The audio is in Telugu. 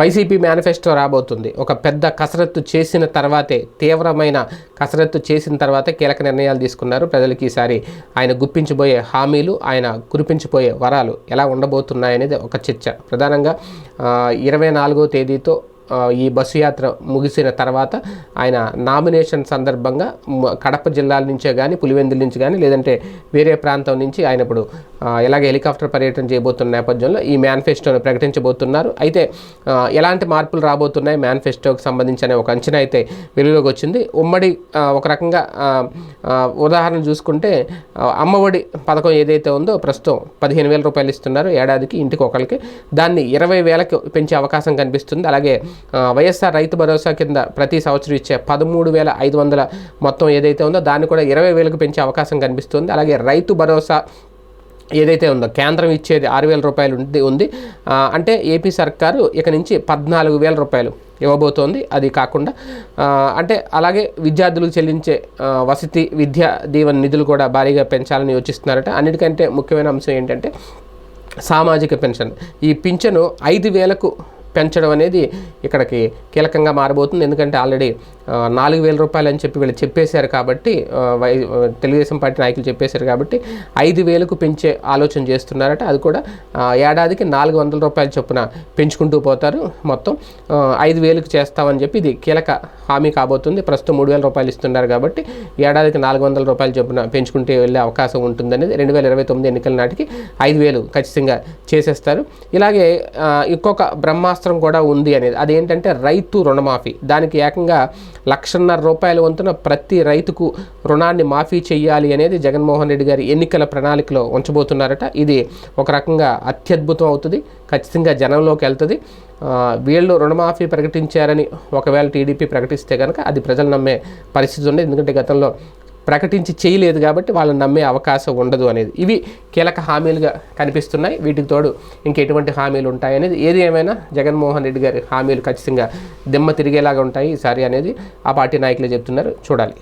వైసీపీ మేనిఫెస్టో రాబోతుంది. ఒక పెద్ద కసరత్తు చేసిన తర్వాతే తీవ్రమైన కసరత్తు చేసిన తర్వాతే కీలక నిర్ణయాలు తీసుకున్నారు. ప్రజలకి ఈసారి ఆయన గుప్పించబోయే హామీలు ఆయన కురిపించిపోయే వరాలు ఎలా ఉండబోతున్నాయనేది ఒక చర్చ. ప్రధానంగా ఇరవై నాలుగో తేదీతో ఈ బస్సు యాత్ర ముగిసిన తర్వాత ఆయన నామినేషన్ సందర్భంగా కడప జిల్లాల నుంచే కానీ పులివెందుల నుంచి కానీ లేదంటే వేరే ప్రాంతం నుంచి ఆయన ఇప్పుడు ఎలాగే ఎలాగ హెలికాప్టర్ పర్యటన చేయబోతున్న నేపథ్యంలో ఈ మేనిఫెస్టోను ప్రకటించబోతున్నారు. అయితే ఎలాంటి మార్పులు రాబోతున్నాయి? మేనిఫెస్టోకి సంబంధించి అనే ఒక అంచనా అయితే వెలుగులోకి వచ్చింది. ఉమ్మడి ఒక రకంగా ఉదాహరణ చూసుకుంటే అమ్మఒడి పథకం ఏదైతే ఉందో ప్రస్తుతం పదిహేను వేల రూపాయలు ఇస్తున్నారు. ఏడాదికి ఇంటికి ఒకరికి దాన్ని ఇరవై వేలకు పెంచే అవకాశం కనిపిస్తుంది. అలాగే వైఎస్ఆర్ రైతు భరోసా కింద ప్రతి సంవత్సరం ఇచ్చే పదమూడు వేల ఐదు వందల మొత్తం ఏదైతే ఉందో దాన్ని కూడా ఇరవై వేలకు పెంచే అవకాశం కనిపిస్తుంది. అలాగే రైతు భరోసా ఏదైతే ఉందో కేంద్రం ఇచ్చేది ఆరు వేల రూపాయలు ఉంది ఉంది. అంటే ఏపీ సర్కారు ఇక నుంచి పద్నాలుగు వేల రూపాయలు ఇవ్వబోతోంది. అది కాకుండా అంటే అలాగే విద్యార్థులకు చెల్లించే వసతి విద్యా దీవెన నిధులు కూడా భారీగా పెంచాలని యోచిస్తున్నారట. అన్నిటికంటే ముఖ్యమైన అంశం ఏంటంటే సామాజిక పెన్షన్. ఈ పింఛను ఐదు వేలకు పెంచడం అనేది ఇక్కడికి కీలకంగా మారబోతుంది. ఎందుకంటే ఆల్రెడీ నాలుగు వేల రూపాయలు అని చెప్పి వీళ్ళు చెప్పేశారు కాబట్టి వై తెలుగుదేశం పార్టీ నాయకులు చెప్పేశారు కాబట్టి ఐదు వేలకు పెంచే ఆలోచన చేస్తున్నారట. అది కూడా ఏడాదికి నాలుగు వందల రూపాయల చొప్పున పెంచుకుంటూ పోతారు మొత్తం. ఐదు వేలకు చేస్తామని చెప్పి ఇది కీలక హామీ కాబోతుంది. ప్రస్తుతం మూడు వేల రూపాయలు ఇస్తున్నారు కాబట్టి ఏడాదికి నాలుగు వందల రూపాయల చొప్పున పెంచుకుంటే వెళ్ళే అవకాశం ఉంటుందనేది రెండు వేల ఇరవై తొమ్మిది ఎన్నికల నాటికి ఐదు వేలు ఖచ్చితంగా చేసేస్తారు. ఇలాగే ఇంకొక బ్రహ్మాస్త్రం కూడా ఉంది అనేది అదేంటంటే రైతు రుణమాఫీ. దానికి ఏకంగా లక్షన్నర రూపాయల వంతున ప్రతి రైతుకు రుణాన్ని మాఫీ చేయాలి అనేది జగన్మోహన్ రెడ్డి గారి ఎన్నికల ప్రణాళికలో ఉంచబోతున్నారట. ఇది ఒక రకంగా అత్యద్భుతం అవుతుంది. ఖచ్చితంగా జనంలోకి వెళ్తుంది. వీళ్ళు రుణమాఫీ ప్రకటించారని ఒకవేళ టీడీపీ ప్రకటిస్తే కనుక అది ప్రజలు నమ్మే పరిస్థితి ఉంది ఎందుకంటే గతంలో ప్రకటించి చేయలేదు కాబట్టి వాళ్ళని నమ్మే అవకాశం ఉండదు అనేది. ఇవి కీలక హామీలుగా కనిపిస్తున్నాయి. వీటికి తోడు ఇంకెటువంటి హామీలు ఉంటాయి అనేది. ఏది ఏమైనా జగన్మోహన్ రెడ్డి గారి హామీలు ఖచ్చితంగా దిమ్మ తిరిగేలాగా ఉంటాయి. ఈసారి అనేది ఆ పార్టీ నాయకులు చెప్తున్నారు. చూడాలి.